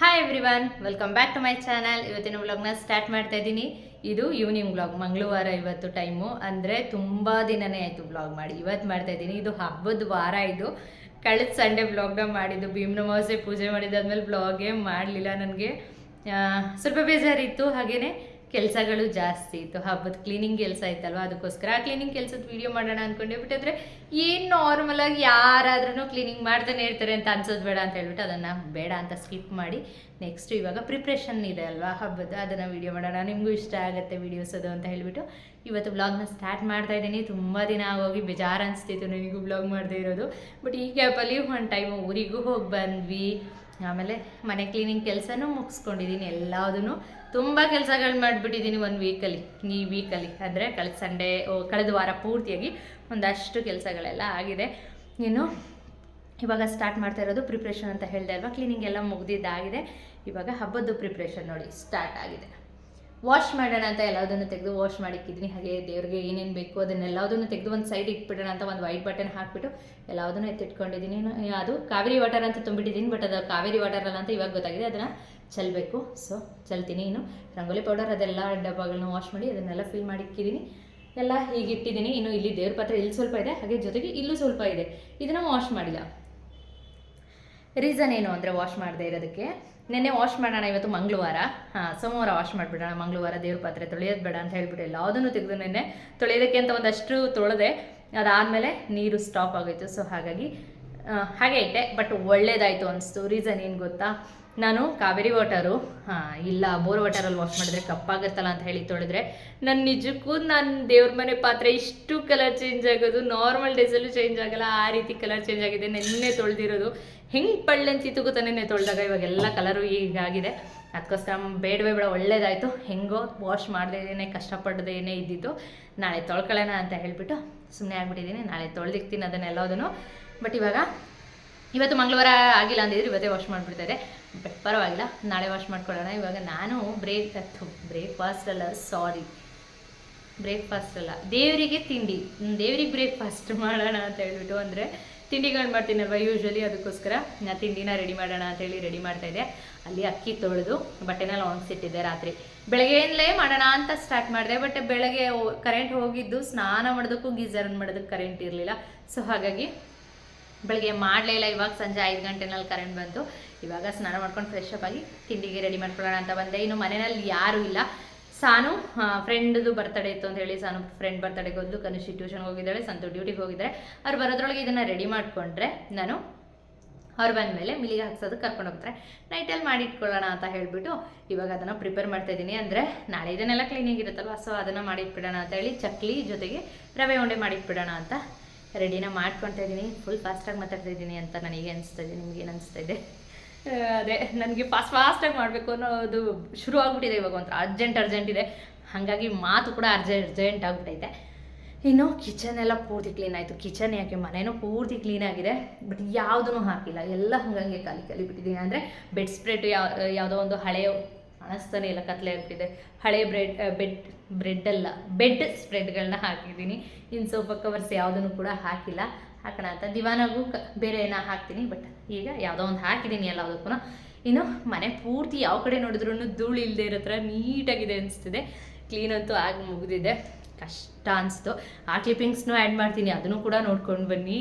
Hi every welcome back to my channel ಇವತ್ತಿನ ವ್ಲಾಗ್ನ start ಮಾಡ್ತಾ ಇದ್ದೀನಿ. ಇದು ಈವ್ನಿಂಗ್ ವ್ಲಾಗ್ ಮಂಗಳವಾರ ಇವತ್ತು ಟೈಮು ಅಂದರೆ ತುಂಬ ದಿನನೇ ಆಯಿತು ವ್ಲಾಗ್ ಮಾಡಿ. ಇವತ್ತು ಮಾಡ್ತಾ ಇದ್ದೀನಿ. ಇದು ಹಬ್ಬದ ವಾರ ಇದು. ಕಳೆದ ಸಂಡೇ ವ್ಲಾಗ್ನ ಮಾಡಿದ್ದು. ಭೀಮನವಾಸೆ ಪೂಜೆ ಮಾಡಿದ್ದಾದ್ಮೇಲೆ ವ್ಲಾಗೇ ಮಾಡಲಿಲ್ಲ ನನಗೆ. ಸ್ವಲ್ಪ ಬೇಜಾರಿತ್ತು. ಹಾಗೆಯೇ ಕೆಲಸಗಳು ಜಾಸ್ತಿ ಇತ್ತು. ಹಬ್ಬದ ಕ್ಲೀನಿಂಗ್ ಕೆಲಸ ಇತ್ತಲ್ವ? ಅದಕ್ಕೋಸ್ಕರ ಆ ಕ್ಲೀನಿಂಗ್ ಕೆಲಸದ ವಿಡಿಯೋ ಮಾಡೋಣ ಅಂದ್ಕೊಂಡೆ ಬಟ್ ಆದರೆ ಏನು ನಾರ್ಮಲ್ ಆಗಿ ಯಾರಾದ್ರೂ ಕ್ಲೀನಿಂಗ್ ಮಾಡ್ತಾನೆ ಇರ್ತಾರೆ ಅಂತ ಅನ್ಸೋದು ಬೇಡ ಅಂತ ಹೇಳ್ಬಿಟ್ಟು ಅದನ್ನು ಬೇಡ ಅಂತ ಸ್ಕಿಪ್ ಮಾಡಿ ನೆಕ್ಸ್ಟ್ ಇವಾಗ ಪ್ರಿಪ್ರೇಷನ್ ಇದೆ ಅಲ್ವಾ ಹಬ್ಬದ? ಅದನ್ನು ವಿಡಿಯೋ ಮಾಡೋಣ. ನಿಮಗೂ ಇಷ್ಟ ಆಗುತ್ತೆ ವಿಡಿಯೋಸ್ ಅದು ಅಂತ ಹೇಳ್ಬಿಟ್ಟು ಇವತ್ತು ಬ್ಲಾಗ್ನ ಸ್ಟಾರ್ಟ್ ಮಾಡ್ತಾ ಇದ್ದೀನಿ. ತುಂಬ ದಿನ ಆಗೋಗಿ ಬೇಜಾರು ಅನಿಸ್ತಿತ್ತು ನನಗೂ ಬ್ಲಾಗ್ ಮಾಡದೇ ಇರೋದು. ಬಟ್ ಈ ಗ್ಯಾಪಲ್ಲಿ ಒಂದು ಟೈಮ್ ಊರಿಗೂ ಹೋಗಿ ಬಂದ್ವಿ. ಆಮೇಲೆ ಮನೆ ಕ್ಲೀನಿಂಗ್ ಕೆಲಸನೂ ಮುಗಿಸ್ಕೊಂಡಿದ್ದೀನಿ ಎಲ್ಲದೂ ತುಂಬ ಕೆಲಸಗಳು ಮಾಡಿಬಿಟ್ಟಿದ್ದೀನಿ ಒಂದು ವೀಕಲ್ಲಿ ಈ ವೀಕಲ್ಲಿ ಅಂದರೆ ಕಳೆದ ಸಂಡೇ ಕಳೆದ ವಾರ ಪೂರ್ತಿಯಾಗಿ ಒಂದಷ್ಟು ಕೆಲಸಗಳೆಲ್ಲ ಆಗಿದೆ. ಇನ್ನು ಇವಾಗ ಸ್ಟಾರ್ಟ್ ಮಾಡ್ತಾ ಇರೋದು ಪ್ರಿಪ್ರೇಷನ್ ಅಂತ ಹೇಳಿದೆ ಅಲ್ವಾ? ಕ್ಲೀನಿಂಗ್ ಎಲ್ಲ ಮುಗ್ದಿದ್ದಾಗಿದೆ. ಇವಾಗ ಹಬ್ಬದ್ದು ಪ್ರಿಪ್ರೇಷನ್ ನೋಡಿ ಸ್ಟಾರ್ಟ್ ಆಗಿದೆ. ವಾಶ್ ಮಾಡೋಣ ಅಂತ ಎಲ್ಲದನ್ನು ತೆಗೆದು ವಾಶ್ ಮಾಡಿಕ್ಕಿದ್ದೀನಿ ಹಾಗೆ ದೇವ್ರಿಗೆ ಏನೇನು ಬೇಕು ಅದನ್ನೆಲ್ಲದನ್ನು ತೆಗೆದು ಒಂದು ಸೈಡ್ ಇಟ್ಬಿಡೋಣ ಅಂತ ಒಂದು ವೈಟ್ ಬಟನ್ ಹಾಕ್ಬಿಟ್ಟು ಎಲ್ಲದನ್ನು ಎತ್ತಿಟ್ಕೊಂಡಿದ್ದೀನಿ ಅದು ಕಾವೇರಿ ವಾಟರ್ ಅಂತ ತುಂಬಿಟ್ಟಿದ್ದೀನಿ ಬಟ್ ಅದು ಕಾವೇರಿ ವಾಟರ್ ಅಲ್ಲ ಅಂತ ಇವಾಗ ಗೊತ್ತಾಗಿದೆ. ಅದನ್ನು ಚೆಲ್ಲಬೇಕು ಸೊ ಚೆಲ್ತೀನಿ ಇನ್ನು. ರಂಗೋಲಿ ಪೌಡರ್ ಅದೆಲ್ಲ ಡಬ್ಬಗಳನ್ನ ವಾಶ್ ಮಾಡಿ ಅದನ್ನೆಲ್ಲ ಫಿಲ್ ಮಾಡಿಕ್ಕಿದ್ದೀನಿ ಎಲ್ಲ ಹೀಗೆ ಇಟ್ಟಿದ್ದೀನಿ ಇನ್ನು ಇಲ್ಲಿ ದೇವ್ರ ಪಾತ್ರ ಇಲ್ಲಿ ಸ್ವಲ್ಪ ಇದೆ. ಹಾಗೆ ಜೊತೆಗೆ ಇಲ್ಲೂ ಸ್ವಲ್ಪ ಇದೆ. ಇದನ್ನು ವಾಶ್ ಮಾಡಿಲ್ಲ. ರೀಸನ್ ಏನು ಅಂದರೆ ವಾಶ್ ಮಾಡದೇ ಇರೋದಕ್ಕೆ? ನೆನ್ನೆ ವಾಶ್ ಮಾಡೋಣ ಇವತ್ತು ಮಂಗಳವಾರ. ಹಾಂ, ಸೋಮವಾರ ವಾಶ್ ಮಾಡಿಬಿಡೋಣ, ಮಂಗಳವಾರ ದೇವ್ರ ಪಾತ್ರೆ ತೊಳೆಯೋದು ಬೇಡ ಅಂತ ಹೇಳ್ಬಿಟ್ಟು ಯಾವುದನ್ನು ತೆಗೆದು ನೆನ್ನೆ ತೊಳೆಯೋದಕ್ಕೆ ಅಂತ ಒಂದಷ್ಟು ತೊಳೆದೆ. ಅದಾದಮೇಲೆ ನೀರು ಸ್ಟಾಪ್ ಆಗೋಯ್ತು. ಸೊ ಹಾಗಾಗಿ ಹಾಗೆ ಇಟ್ಟೆ. ಬಟ್ ಒಳ್ಳೇದಾಯಿತು ಅನಿಸ್ತು. ರೀಸನ್ ಏನು ಗೊತ್ತಾ? ನಾನು ಕಾವೇರಿ ವಾಟರು, ಹಾಂ, ಇಲ್ಲ, ಬೋರ್ ವಾಟರಲ್ಲಿ ವಾಶ್ ಮಾಡಿದ್ರೆ ಕಪ್ಪಾಗತ್ತಲ್ಲ ಅಂತ ಹೇಳಿ ತೊಳೆದ್ರೆ ನನ್ನ ನಿಜಕ್ಕೂ ನನ್ನ ದೇವ್ರ ಮನೆ ಪಾತ್ರೆ ಇಷ್ಟು ಕಲರ್ ಚೇಂಜ್ ಆಗೋದು. ನಾರ್ಮಲ್ ಡೇಸಲ್ಲೂ ಚೇಂಜ್ ಆಗಲ್ಲ. ಆ ರೀತಿ ಕಲರ್ ಚೇಂಜ್ ಆಗಿದೆ. ನೆನ್ನೆ ತೊಳೆದಿರೋದು. ಹೆಂಗೆ ಪಳ್ಳಂತಿತ್ತು ಗೊತ್ತಾ ನೆನ್ನೆ ತೊಳೆದಾಗ ಇವಾಗೆಲ್ಲ ಕಲರು ಹೀಗಾಗಿದೆ ಅದಕ್ಕೋಸ್ಕರ ಬೇಡವೇ ಬೇಡ, ಒಳ್ಳೇದಾಯಿತು. ಹೆಂಗೋ ವಾಶ್ ಮಾಡದೇನೆ ಏನೇ ಇದ್ದಿದ್ದು. ನಾಳೆ ತೊಳ್ಕೊಳ್ಳೋಣ ಅಂತ ಹೇಳ್ಬಿಟ್ಟು ಸುಮ್ಮನೆ ಆಗಿಬಿಟ್ಟಿದ್ದೀನಿ. ನಾಳೆ ತೊಳೆದಿಕ್ತೀನಿ ಅದನ್ನೆಲ್ಲದನ್ನು ಬಟ್ ಇವಾಗ, ಇವತ್ತು ಮಂಗಳವಾರ ಆಗಿಲ್ಲ ಅಂದಿದ್ರೆ ಇವತ್ತೇ ವಾಶ್ ಮಾಡಿಬಿಡ್ತಾರೆ ಪರವಾಗಿಲ್ಲ, ನಾಳೆ ವಾಶ್ ಮಾಡ್ಕೊಳ್ಳೋಣ. ಇವಾಗ ನಾನು ಬ್ರೇಕ್ ಬ್ರೇಕ್ಫಾಸ್ಟ್ ಅಲ್ಲ ಸಾರಿ ಬ್ರೇಕ್ಫಾಸ್ಟ್ ಅಲ್ಲ. ದೇವರಿಗೆ ತಿಂಡಿ. ದೇವರಿಗೆ ಬ್ರೇಕ್ಫಾಸ್ಟ್ ಮಾಡೋಣ ಅಂತ ಹೇಳ್ಬಿಟ್ಟು ಅಂದರೆ ತಿಂಡಿಗಳು ಮಾಡ್ತೀನಲ್ವ ಯೂಶ್ವಲಿ ಅದಕ್ಕೋಸ್ಕರ. ನಾ ತಿಂಡಿನ ರೆಡಿ ಮಾಡೋಣ ಅಂತೇಳಿ ರೆಡಿ ಮಾಡ್ತಾ ಇದ್ದೆ. ಅಲ್ಲಿ ಅಕ್ಕಿ ತೊಳೆದು ಬಟ್ಟೆನೆಲ್ಲ ಒಣಗಿಸಿಟ್ಟಿದ್ದೆ ರಾತ್ರಿ. ಬೆಳಗ್ಗೆಯಿಂದಲೇ ಮಾಡೋಣ ಅಂತ ಸ್ಟಾರ್ಟ್ ಮಾಡಿದೆ. ಬಟ್ ಬೆಳಗ್ಗೆ ಕರೆಂಟ್ ಹೋಗಿದ್ದು, ಸ್ನಾನ ಮಾಡೋದಕ್ಕೂ ಗೀಝರ್ ಮಾಡೋದಕ್ಕೆ ಕರೆಂಟ್ ಇರಲಿಲ್ಲ. ಸೊ ಹಾಗಾಗಿ ಬೆಳಗ್ಗೆ ಮಾಡಲೇ ಇಲ್ಲ, ಇವಾಗ ಸಂಜೆ ಐದು ಗಂಟೆನಲ್ಲಿ ಕರೆಂಟ್ ಬಂತು. ಇವಾಗ ಸ್ನಾನ ಮಾಡ್ಕೊಂಡು ಫ್ರೆಶ್ ಅಪ್ ಆಗಿ ತಿಂಡಿಗೆ ರೆಡಿ ಮಾಡ್ಕೊಳ್ಳೋಣ ಅಂತ ಬಂದೆ. ಇನ್ನು ಮನೆಯಲ್ಲಿ ಯಾರೂ ಇಲ್ಲ. ಸಾನು ಫ್ರೆಂಡ್ದು ಬರ್ತಡೇ ಇತ್ತು ಅಂತ ಹೇಳಿ ಸಾನು ಫ್ರೆಂಡ್ ಬರ್ತಡೇಗೆ ಹೋದ್ಲು. ಕನಿಷ್ಠ ಟ್ಯೂಷನ್ಗೆ ಹೋಗಿದ್ದಾಳೆ, ಸಂತು ಡ್ಯೂಟಿಗೆ ಹೋಗಿದ್ದಾರೆ ಅವ್ರು ಬರೋದ್ರೊಳಗೆ ಇದನ್ನು ರೆಡಿ ಮಾಡಿಕೊಂಡ್ರೆ ನಾನು ಅವ್ರು ಬಂದಮೇಲೆ ಮಿಲಿಗೆ ಹಾಕ್ಸೋದು ಕರ್ಕೊಂಡು ಹೋಗ್ತಾರೆ. ನೈಟಲ್ಲಿ ಮಾಡಿಟ್ಕೊಳ್ಳೋಣ ಅಂತ ಹೇಳಿಬಿಟ್ಟು ಇವಾಗ ಅದನ್ನು ಪ್ರಿಪೇರ್ ಮಾಡ್ತಾ ಇದ್ದೀನಿ. ಅಂದರೆ ನಾಳೆ ಇದನ್ನೆಲ್ಲ ಕ್ಲೀನಿಂಗ್ ಇರುತ್ತಲ್ವ ಸೊ ಅದನ್ನು ಮಾಡಿಟ್ಬಿಡೋಣ ಅಂತ ಹೇಳಿ ಚಕ್ಲಿ ಜೊತೆಗೆ ರವೆ ಉಂಡೆ ಮಾಡಿಟ್ಬಿಡೋಣ ಅಂತ ರೆಡಿನ ಮಾಡ್ಕೊತಾ ಇದ್ದೀನಿ ಫುಲ್ ಫಾಸ್ಟಾಗಿ ಮಾತಾಡ್ತಾ ಇದ್ದೀನಿ ಅಂತ ನನಗೆ ಅನಿಸ್ತಾ ಇದೆ, ನಿಮ್ಗೆ ಏನು ಅನಿಸ್ತಾ ಇದೆ? ಅದೇ, ನನಗೆ ಫಾಸ್ಟ್ ಫಾಸ್ಟಾಗಿ ಮಾಡಬೇಕು ಅನ್ನೋದು ಶುರು ಆಗ್ಬಿಟ್ಟಿದೆ ಇವಾಗ ಒಂಥರ ಅರ್ಜೆಂಟ್ ಅರ್ಜೆಂಟ್ ಇದೆ. ಹಾಗಾಗಿ ಮಾತು ಕೂಡ ಅರ್ಜೆಂಟ್ ಅರ್ಜೆಂಟ್ ಆಗ್ಬಿಟ್ಟೈತೆ. ಇನ್ನು ಕಿಚನ್ ಎಲ್ಲ ಪೂರ್ತಿ ಕ್ಲೀನ್ ಆಯಿತು. ಕಿಚನ್ ಯಾಕೆ, ಮನೇನೂ ಪೂರ್ತಿ ಕ್ಲೀನ್ ಆಗಿದೆ. ಬಟ್ ಯಾವುದೂ ಹಾಕಿಲ್ಲ. ಎಲ್ಲ ಹಂಗಂಗೆ ಖಾಲಿ ಖಾಲಿ ಬಿಟ್ಟಿದ್ದೀನಿ ಅಂದರೆ ಬೆಡ್ ಸ್ಪ್ರೆಡ್ ಯಾವ ಯಾವುದೋ ಒಂದು ಹಳೆಯ ಅನಿಸ್ತಾನೆ ಇಲ್ಲ ಕತ್ಲೆ ಆಗ್ಬಿಟ್ಟಿದೆ. ಹಳೆ ಬ್ರೆಡ್ ಬೆಡ್, ಬ್ರೆಡ್ ಅಲ್ಲ, ಬೆಡ್ ಸ್ಪ್ರೆಡ್ಗಳನ್ನ ಹಾಕಿದ್ದೀನಿ. ಇನ್ನು ಸೋಫಾ ಕವರ್ಸ್ ಯಾವುದನ್ನು ಕೂಡ ಹಾಕಿಲ್ಲ. ಹಾಕೋಣ ಅಂತ. ದಿವಾನಾಗೂ ಕ, ಬೇರೆ ಏನ ಹಾಕ್ತೀನಿ, ಬಟ್ ಈಗ ಯಾವುದೋ ಒಂದು ಹಾಕಿದ್ದೀನಿ ಎಲ್ಲದಕ್ಕೂ ಇನ್ನು ಮನೆ ಪೂರ್ತಿ ಯಾವ ಕಡೆ ನೋಡಿದ್ರೂ ಧೂಳು ಇಲ್ಲದೆ ಇರೋ ಥರ ನೀಟಾಗಿದೆ ಅನಿಸ್ತಿದೆ. ಕ್ಲೀನ್ ಅಂತೂ ಆಗಿ ಮುಗಿದಿದೆ. ಕಷ್ಟ ಅನಿಸ್ತು. ಆ ಕ್ಲಿಪ್ಪಿಂಗ್ಸ್ನೂ ಆ್ಯಡ್ ಮಾಡ್ತೀನಿ. ಅದನ್ನು ಕೂಡ ನೋಡ್ಕೊಂಡು ಬನ್ನಿ.